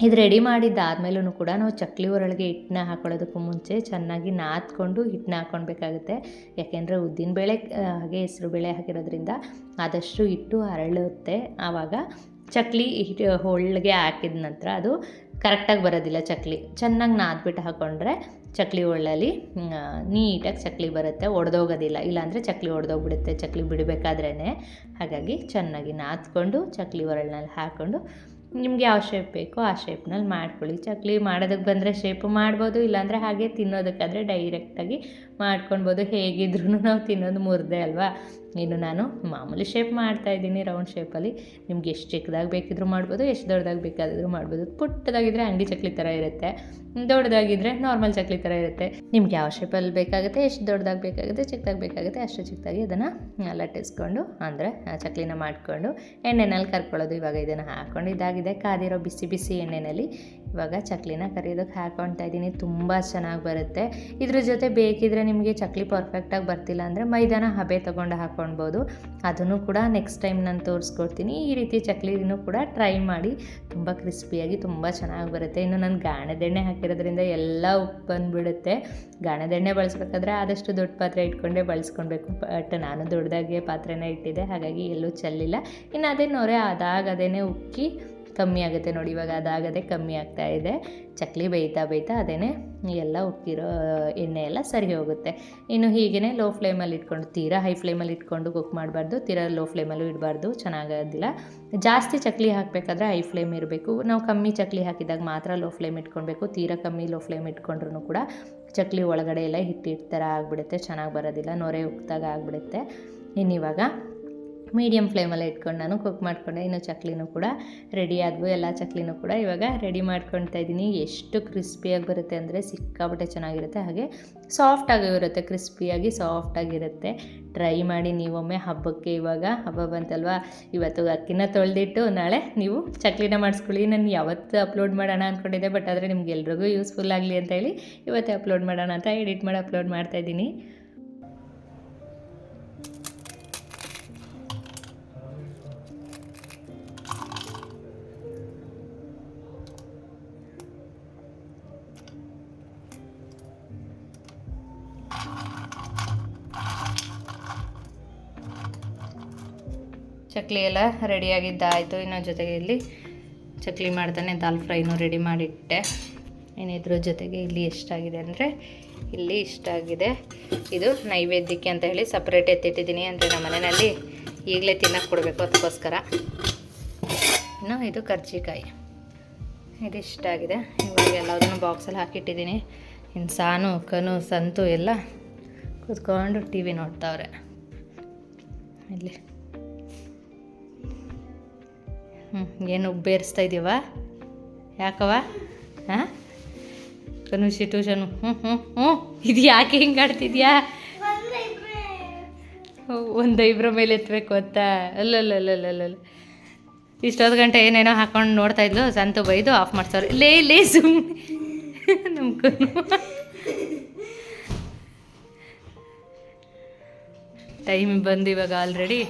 ಇದು ರೆಡಿ ಮಾಡಿದ್ದಾದ್ಮೇಲೂ ಕೂಡ ನಾವು ಚಕ್ಲಿ ಒರಳಿಗೆ ಹಿಟ್ಟನ್ನ ಹಾಕೊಳ್ಳೋದಕ್ಕೂ ಮುಂಚೆ ಚೆನ್ನಾಗಿ ನಾದ್ಕೊಂಡು ಹಿಟ್ಟನ್ನ ಹಾಕ್ಕೊಳ್ಬೇಕಾಗುತ್ತೆ ಯಾಕೆಂದರೆ ಉದ್ದಿನಬೇಳೆ ಹಾಗೆ ಹೆಸರು ಬೇಳೆ ಹಾಕಿರೋದ್ರಿಂದ ಆದಷ್ಟು ಹಿಟ್ಟು ಅರಳುತ್ತೆ ಆವಾಗ ಚಕ್ಲಿ ಹಿಟ್ಟು ಹೋಳಿಗೆ ಹಾಕಿದ ನಂತರ ಅದು ಕರೆಕ್ಟಾಗಿ ಬರೋದಿಲ್ಲ ಚಕ್ಲಿ. ಚೆನ್ನಾಗಿ ನಾದ್ಬಿಟ್ಟು ಹಾಕ್ಕೊಂಡ್ರೆ ಚಕ್ಲಿ ಒಳ್ಳಲ್ಲಿ ನೀಟಾಗಿ ಚಕ್ಲಿ ಬರುತ್ತೆ, ಒಡೆದೋಗೋದಿಲ್ಲ. ಇಲ್ಲಾಂದರೆ ಚಕ್ಲಿ ಒಡೆದೋಗ್ಬಿಡುತ್ತೆ, ಚಕ್ಲಿ ಬಿಡಬೇಕಾದ್ರೇ ಹಾಗಾಗಿ ಚೆನ್ನಾಗಿ ನಾದ್ಕೊಂಡು, ಚಕ್ಲಿ ಒರಳಿನಲ್ಲಿ ಹಾಕ್ಕೊಂಡು ನಿಮ್ಗೆ ಯಾವ ಶೇಪ್ ಬೇಕೋ ಆ ಶೇಪ್ನಲ್ಲಿ ಮಾಡ್ಕೊಳ್ಳಿ. ಚಕ್ಲಿ ಮಾಡೋದಕ್ಕೆ ಬಂದರೆ ಶೇಪ್ ಮಾಡ್ಬೋದು, ಇಲ್ಲಾಂದರೆ ಹಾಗೆ ತಿನ್ನೋದಕ್ಕಾದರೆ ಡೈರೆಕ್ಟಾಗಿ ಮಾಡ್ಕೊಳ್ಬೋದು. ಹೇಗಿದ್ರೂ ನಾವು ತಿನ್ನೋದು ಮುರಿದೆ ಅಲ್ವಾ? ಇನ್ನು ನಾನು ಮಾಮೂಲಿ ಶೇಪ್ ಮಾಡ್ತಾಯಿದ್ದೀನಿ ರೌಂಡ್ ಶೇಪಲ್ಲಿ ನಿಮ್ಗೆ ಎಷ್ಟು ಚಿಕ್ಕದಾಗಿ ಬೇಕಿದ್ರೂ ಮಾಡ್ಬೋದು, ಎಷ್ಟು ದೊಡ್ಡದಾಗಿ ಬೇಕಾದರೂ ಮಾಡ್ಬೋದು. ಪುಟ್ಟದಾಗಿದ್ದರೆ ಅಂಗಡಿ ಚಕ್ಲಿ ಥರ ಇರುತ್ತೆ. ದೊಡ್ಡದಾಗಿದ್ದರೆ ನಾರ್ಮಲ್ ಚಕ್ಲಿ ಥರ ಇರುತ್ತೆ. ನಿಮ್ಗೆ ಯಾವ ಶೇಪಲ್ಲಿ ಬೇಕಾಗುತ್ತೆ, ಎಷ್ಟು ದೊಡ್ಡದಾಗಿ ಬೇಕಾಗುತ್ತೆ, ಚಿಕ್ಕದಾಗಿ ಬೇಕಾಗುತ್ತೆ, ಅಷ್ಟು ಚಿಕ್ಕದಾಗಿ ಅದನ್ನು ಲಟ್ಟಿಸ್ಕೊಂಡು, ಅಂದರೆ ಚಕ್ಲಿನ ಮಾಡಿಕೊಂಡು, ಎಣ್ಣೆನಲ್ಲಿ ಕರ್ಕೊಳ್ಳೋದು. ಇವಾಗ ಇದನ್ನು ಹಾಕ್ಕೊಂಡು ಇದಾಗಿದೆ. ಕಾದಿರೋ ಬಿಸಿ ಬಿಸಿ ಎಣ್ಣೆಯಲ್ಲಿ ಇವಾಗ ಚಕ್ಲಿನ ಕರಿಯೋದಕ್ಕೆ ಹಾಕ್ಕೊಳ್ತಾ ಇದ್ದೀನಿ. ತುಂಬ ಚೆನ್ನಾಗಿ ಬರುತ್ತೆ. ಇದ್ರ ಜೊತೆ ಬೇಕಿದ್ರೆ ನಿಮಗೆ ಚಕ್ಲಿ ಪರ್ಫೆಕ್ಟಾಗಿ ಬರ್ತಿಲ್ಲ ಅಂದರೆ ಮೈದಾನ ಹಬೆ ತೊಗೊಂಡು ಹಾಕ್ಕೊಳ್ಬೋದು ಅದನ್ನು ಕೂಡ ನೆಕ್ಸ್ಟ್ ಟೈಮ್ ನಾನು ತೋರಿಸ್ಕೊಡ್ತೀನಿ. ಈ ರೀತಿ ಚಕ್ಲಿನೂ ಕೂಡ ಟ್ರೈ ಮಾಡಿ ತುಂಬ ಕ್ರಿಸ್ಪಿಯಾಗಿ ತುಂಬ ಚೆನ್ನಾಗಿ ಬರುತ್ತೆ. ಇನ್ನು ನಾನು ಗಾಣದೆಣ್ಣೆ ಹಾಕಿರೋದ್ರಿಂದ ಎಲ್ಲ ಉಪ್ಪು ಬಂದುಬಿಡುತ್ತೆ. ಗಾಣದೆಣ್ಣೆ ಬಳಸ್ಬೇಕಾದ್ರೆ ಆದಷ್ಟು ದೊಡ್ಡ ಪಾತ್ರೆ ಇಟ್ಕೊಂಡೇ ಬಳಸ್ಕೊಳ್ಬೇಕು. ಬಟ್ ನಾನು ದೊಡ್ಡದಾಗೆ ಪಾತ್ರೆನ ಇಟ್ಟಿದ್ದೆ. ಹಾಗಾಗಿ ಎಲ್ಲೂ ಚೆಲ್ಲಿಲ್ಲ. ಇನ್ನು ಅದೇ ನೊರೆ ಆದಾಗ ಅದೇನೆ ಉಕ್ಕಿ ಕಮ್ಮಿ ಆಗುತ್ತೆ ನೋಡಿ, ಇವಾಗ ಅದಾಗದೆ ಕಮ್ಮಿ ಆಗ್ತಾ ಇದೆ. ಚಕ್ಲಿ ಬೇಯ್ತಾ ಬೇಯ್ತಾ ಅದೇನೆ ಎಲ್ಲ ಉಕ್ಕಿರೋ ಎಣ್ಣೆ ಎಲ್ಲ ಸರಿ ಹೋಗುತ್ತೆ. ಇನ್ನು ಹೀಗೇ ಲೋ ಫ್ಲೇಮಲ್ಲಿ ಇಟ್ಕೊಂಡು, ತೀರಾ ಹೈ ಫ್ಲೇಮಲ್ಲಿ ಇಟ್ಕೊಂಡು ಕುಕ್ ಮಾಡಬಾರ್ದು, ತೀರಾ ಲೋ ಫ್ಲೇಮಲ್ಲೂ ಇಡಬಾರ್ದು, ಚೆನ್ನಾಗೋದಿಲ್ಲ. ಜಾಸ್ತಿ ಚಕ್ಲಿ ಹಾಕಬೇಕಾದ್ರೆ ಹೈ ಫ್ಲೇಮ್ ಇರಬೇಕು. ನಾವು ಕಮ್ಮಿ ಚಕ್ಲಿ ಹಾಕಿದಾಗ ಮಾತ್ರ ಲೋ ಫ್ಲೇಮ್ ಇಟ್ಕೊಳ್ಬೇಕು. ತೀರಾ ಕಮ್ಮಿ ಲೋ ಫ್ಲೇಮ್ ಇಟ್ಕೊಂಡ್ರೂ ಕೂಡ ಚಕ್ಲಿ ಒಳಗಡೆ ಎಲ್ಲ ಹಿಟ್ಟಿಟ್ಟು ಥರ ಆಗಿಬಿಡುತ್ತೆ, ಚೆನ್ನಾಗಿ ಬರೋದಿಲ್ಲ, ನೊರೆ ಉಕ್ಕಿದಾಗ ಆಗಿಬಿಡುತ್ತೆ. ಇನ್ನಿವಾಗ ಮೀಡಿಯಮ್ ಫ್ಲೇಮಲ್ಲೇ ಇಟ್ಕೊಂಡು ನಾನು ಕುಕ್ ಮಾಡಿಕೊಂಡೆ. ಇನ್ನು ಚಕ್ಲಿನೂ ಕೂಡ ರೆಡಿ ಆದವು. ಎಲ್ಲ ಚಕ್ಲಿನೂ ಕೂಡ ಇವಾಗ ರೆಡಿ ಮಾಡ್ಕೊಳ್ತಾ ಇದ್ದೀನಿ. ಎಷ್ಟು ಕ್ರಿಸ್ಪಿಯಾಗಿ ಬರುತ್ತೆ ಅಂದರೆ ಸಿಕ್ಕಾಪಟ್ಟೆ ಚೆನ್ನಾಗಿರುತ್ತೆ. ಹಾಗೆ ಸಾಫ್ಟಾಗಿ ಇರುತ್ತೆ. ಕ್ರಿಸ್ಪಿಯಾಗಿ ಸಾಫ್ಟಾಗಿರುತ್ತೆ ಟ್ರೈ ಮಾಡಿ ನೀವೊಮ್ಮೆ ಹಬ್ಬಕ್ಕೆ ಇವಾಗ, ಹಬ್ಬ ಬಂತಲ್ವಾ? ಇವತ್ತು ಅಕ್ಕಿನ ತೊಳೆದಿಟ್ಟು ನಾಳೆ ನೀವು ಚಕ್ಲಿನ ಮಾಡಿಸ್ಕೊಳ್ಳಿ. ನಾನು ಯಾವತ್ತು ಅಪ್ಲೋಡ್ ಮಾಡೋಣ ಅಂದ್ಕೊಂಡಿದ್ದೆ ಬಟ್ ಆದರೆ ನಿಮ್ಗೆ ಎಲ್ರಿಗೂ ಯೂಸ್ಫುಲ್ ಆಗಲಿ ಅಂತ ಹೇಳಿ ಇವತ್ತೇ ಅಪ್ಲೋಡ್ ಮಾಡೋಣ ಅಂತ ಎಡಿಟ್ ಮಾಡಿ ಅಪ್ಲೋಡ್ ಮಾಡ್ತಾಯಿದ್ದೀನಿ ಚಕ್ಲಿ ಎಲ್ಲ ರೆಡಿಯಾಗಿದ್ದಾಯಿತು ಇನ್ನು ಜೊತೆಗೆ ಇಲ್ಲಿ ಚಕ್ಲಿ ಮಾಡ್ತಾನೆ, ದಾಲ್ ಫ್ರೈನೂ ರೆಡಿ ಮಾಡಿಟ್ಟೆ. ಏನಿದ್ರ ಜೊತೆಗೆ ಇಲ್ಲಿ ಎಷ್ಟಾಗಿದೆ ಅಂದರೆ, ಇಲ್ಲಿ ಇಷ್ಟ ಆಗಿದೆ ಇದು ನೈವೇದ್ಯಕ್ಕೆ ಅಂತ ಹೇಳಿ ಸಪ್ರೇಟ್ ಎತ್ತಿಟ್ಟಿದ್ದೀನಿ. ಅಂದರೆ ನಮ್ಮ ಮನೆಯಲ್ಲಿ ಈಗಲೇ ತಿನ್ನಕ್ಕೆ ಕೊಡಬೇಕು ಅದಕ್ಕೋಸ್ಕರ. ಇನ್ನು ಇದು ಕರ್ಜಿಕಾಯಿ. ಇದು ಇಷ್ಟ ಆಗಿದೆ ಇವಾಗ ಎಲ್ಲದನ್ನು ಬಾಕ್ಸಲ್ಲಿ ಹಾಕಿಟ್ಟಿದ್ದೀನಿ. ಇನ್ನು ಸಾನು ಕನು ಸಂತು ಎಲ್ಲ ಕೂತ್ಕೊಂಡು ಟಿ ವಿ ನೋಡ್ತಾವ್ರೆ. ಇಲ್ಲಿ. ಹ್ಞೂ ಏನು ಉಬ್ಬೇರಿಸ್ತಾ ಇದ್ದೀವ ಯಾಕವ ಹಾಂ? ಕನುಷಿ ಟ್ಯೂಷನು ಹ್ಞೂ ಹ್ಞೂ ಹ್ಞೂ ಇದು ಯಾಕೆ ಹಿಂಗೆ ಆಡ್ತಿದ್ಯಾ? ಒಂದು ಇಬ್ಬರ ಮೇಲೆ ಎತ್ತಬೇಕು ಅಂತ. ಅಲ್ಲಲ್ಲಲ್ಲಲ್ಲಲ್ಲ ಇಷ್ಟೊತ್ತು ಗಂಟೆ ಏನೇನೋ ಹಾಕೊಂಡು ನೋಡ್ತಾ ಇದ್ಲು. ಸಂತು ಬೈದು ಆಫ್ ಮಾಡ್ಸೋರು. ಲೇ ಲೇ ಸುಮ್ಮನೆ ನಮ್ಗೂ ಟೈಮ್ ಬಂದು ಇವಾಗ ಆಲ್ರೆಡಿ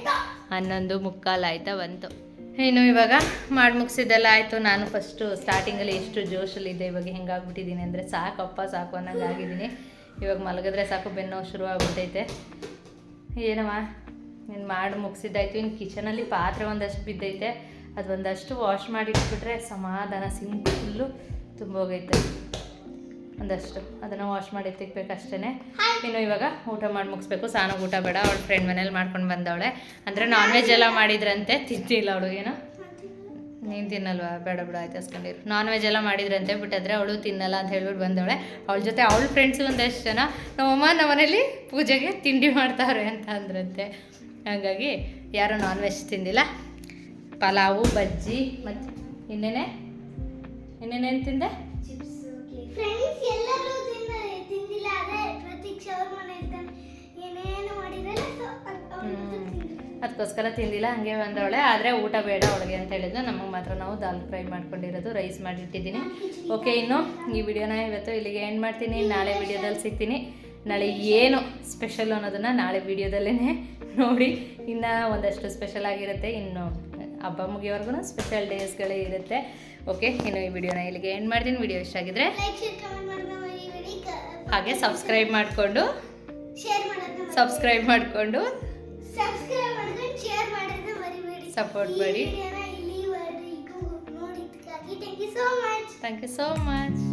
ಹನ್ನೊಂದು ಮುಕ್ಕಾಲು ಆಯ್ತಾ ಬಂತು. ಇನ್ನು ಇವಾಗ ಮಾಡಿ ಮುಗಿಸಿದ್ದೆಲ್ಲ ಆಯಿತು. ನಾನು ಫಸ್ಟು ಸ್ಟಾರ್ಟಿಂಗಲ್ಲಿ ಎಷ್ಟು ಜೋಶಲ್ಲಿದ್ದೆ. ಇವಾಗ ಹೆಂಗಾಗ್ಬಿಟ್ಟಿದ್ದೀನಿ ಅಂದರೆ ಸಾಕಪ್ಪ, ಸಾಕು ಅನ್ನೋಂಗೆ ಆಗಿದ್ದೀನಿ ಇವಾಗ ಮಲಗಿದ್ರೆ ಸಾಕು, ಬೆನ್ನು ಶುರು ಆಗ್ಬಿಟ್ಟೈತೆ. ಏನಮ್ಮ ನೀನು ಮಾಡಿ ಮುಗಿಸಿದ್ದಾಯ್ತು. ಇನ್ನು ಕಿಚನಲ್ಲಿ ಪಾತ್ರೆ ಒಂದಷ್ಟು ಬಿದ್ದೈತೆ. ಅದು ಒಂದಷ್ಟು ವಾಶ್ ಮಾಡಿ ಇಟ್ಬಿಟ್ರೆ ಸಮಾಧಾನ ಸಿಂಪಲ್ಲು ತುಂಬ ತುಂಬೋಗೈತೆ ಒಂದಷ್ಟು ಅದನ್ನು ವಾಶ್ ಮಾಡಿ ತಿಕ್ಬೇಕು ಅಷ್ಟೇ ಇನ್ನು ಇವಾಗ ಊಟ ಮಾಡಿ ಮುಗಿಸ್ಬೇಕು. ಸಾನು ಊಟ ಬೇಡ ಅವ್ಳ ಫ್ರೆಂಡ್ ಮನೇಲಿ ಮಾಡ್ಕೊಂಡು ಬಂದವಳೆ. ಅಂದರೆ ನಾನ್ ವೆಜ್ ಎಲ್ಲ ಮಾಡಿದ್ರಂತೆ. ತಿಂತಿಲ್ಲ ಅವಳು ಏನೋ? ನೀನು ತಿನ್ನಲ್ವಾ? ಬೇಡ ಬಿಡ ಆಯ್ತು ಹಸ್ಕೊಂಡಿರು. ನಾನ್ ವೆಜ್ ಎಲ್ಲ ಮಾಡಿದ್ರಂತೆ ಬಿಟ್ಟಿದ್ರೆ ಅವಳು ತಿನ್ನಲ್ಲ ಅಂತ ಹೇಳ್ಬಿಟ್ಟು ಬಂದವಳೆ. ಅವಳ ಜೊತೆ ಅವಳ ಫ್ರೆಂಡ್ಸು ಒಂದಷ್ಟು ಜನ ನಮ್ಮಮ್ಮ ನಮ್ಮ ಮನೇಲಿ ಪೂಜೆಗೆ ತಿಂಡಿ ಮಾಡ್ತಾವ್ರೆ ಅಂತ ಅಂದ್ರಂತೆ. ಹಾಗಾಗಿ ಯಾರೂ ನಾನ್ ವೆಜ್ ತಿಂದಿಲ್ಲ. ಪಲಾವು ಬಜ್ಜಿ ಮತ್ತು ಇನ್ನೇನೆ? ಇನ್ನೇನೇನು ತಿಂದೆ? ಫ್ರೆಂಡ್ಸ್ ಎಲ್ಲರೂ ತಿನ್ನ ತಿಂದಿಲ್ಲ ಪ್ರತೀಕ್ಷ ಅವ್ರ ಮನೆ ಇರ್ತಾನೆ. ಏನೇನು ಮಾಡಿರಲ್ಲ ಸೊ ಅದಕ್ಕೋಸ್ಕರ ತಿಂದಿಲ್ಲ ಹಂಗೆ ಬಂದವಳೆ. ಆದರೆ ಊಟ ಬೇಡ ಅವಳಿಗೆ ಅಂತ ಹೇಳಿದ್ಲು ನಮಗೆ ಮಾತ್ರ ನಾವು ದಾಲ್ ಫ್ರೈ ಮಾಡ್ಕೊಂಡಿರೋದು ರೈಸ್ ಮಾಡಿಟ್ಟಿದ್ದೀನಿ. ಓಕೆ ಇನ್ನು ಈ ವಿಡಿಯೋನ ಇವತ್ತು ಇಲ್ಲಿಗೆ ಎಂಡ್ ಮಾಡ್ತೀನಿ. ನಾಳೆ ವಿಡಿಯೋದಲ್ಲಿ ಸಿಗ್ತೀನಿ. ನಾಳೆ ಏನು ಸ್ಪೆಷಲ್ ಅನ್ನೋದನ್ನು ನಾಳೆ ವಿಡಿಯೋದಲ್ಲೇ ನೋಡಿ. ಇನ್ನು ಒಂದಷ್ಟು ಸ್ಪೆಷಲ್ ಆಗಿರುತ್ತೆ. ಇನ್ನು ಹಬ್ಬ ಮುಗಿಯೋವರೆಗೂ ಸ್ಪೆಷಲ್ ಡೇಸ್ಗಳೇ ಇರುತ್ತೆ. ಓಕೆ ಇನ್ನು ಈ ವಿಡಿಯೋನ ಇಲ್ಲಿಗೆ ಎಂಡ್ ಮಾಡ್ತೀನಿ. ವಿಡಿಯೋ ಇಷ್ಟ ಆಗಿದ್ರೆ ಹಾಗೆ ಸಬ್ಸ್ಕ್ರೈಬ್ ಮಾಡಿಕೊಂಡು ಸಬ್ಸ್ಕ್ರೈಬ್ ಮಾಡಿಕೊಂಡು ಸಪೋರ್ಟ್ ಮಾಡಿ. ವಿಡಿಯೋನ ಇಲ್ಲಿವರೆಗೂ ನೋಡಿದ್ದಕ್ಕಾಗಿ thank you so much thank you so much